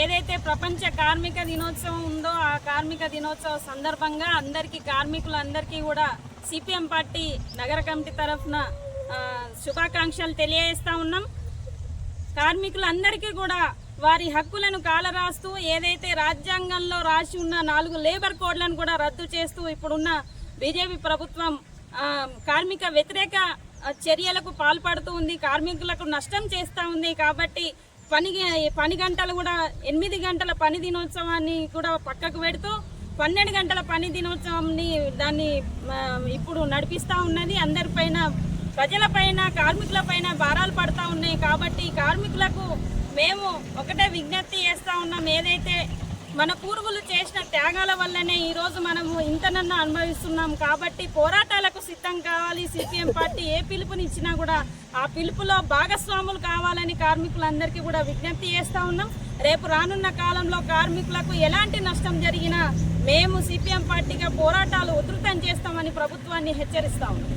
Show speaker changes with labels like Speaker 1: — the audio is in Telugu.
Speaker 1: ఏదైతే ప్రపంచ కార్మిక దినోత్సవం ఉందో ఆ కార్మిక దినోత్సవ సందర్భంగా అందరికీ కార్మికులందరికీ కూడా సిపిఎం పార్టీ నగర కమిటీ తరఫున శుభాకాంక్షలు తెలియజేస్తూ ఉన్నాం. కార్మికులందరికీ కూడా వారి హక్కులను కాలరాస్తూ ఏదైతే రాజ్యాంగంలో రాసి ఉన్న నాలుగు లేబర్ కోడ్లను కూడా రద్దు చేస్తూ ఇప్పుడున్న బీజేపీ ప్రభుత్వం కార్మిక వ్యతిరేక చర్యలకు పాల్పడుతూ ఉంది కార్మికులకు నష్టం చేస్తూ ఉంది. కాబట్టి పని పని గంటలు కూడా ఎనిమిది గంటల పని దినోత్సవాన్ని కూడా పక్కకు పెడుతూ పన్నెండు గంటల పని దినోత్సవంని దాన్ని ఇప్పుడు నడిపిస్తూ ఉన్నది. అందరిపైన ప్రజలపైన కార్మికులపైన భారాలు పడతా ఉన్నాయి. కాబట్టి కార్మికులకు మేము ఒకటే విజ్ఞప్తి చేస్తూ ఉన్నాం. ఏదైతే మన పూర్వులు చేసిన త్యాగాల వల్లనే ఈరోజు మనము ఇంతనన్నా అనుభవిస్తున్నాం. కాబట్టి పోరాటాలకు సిద్ధం కావాలి. సిపిఎం పార్టీ ఏ పిలుపునిచ్చినా కూడా ఆ పిలుపులో భాగస్వాములు కావాలని కార్మికులందరికీ కూడా విజ్ఞప్తి చేస్తా ఉన్నాం. రేపు రానున్న కాలంలో కార్మికులకు ఎలాంటి నష్టం జరిగినా మేము సిపిఎం పార్టీగా పోరాటాలు ఉధృతం చేస్తామని ప్రభుత్వాన్ని హెచ్చరిస్తా ఉన్నాం.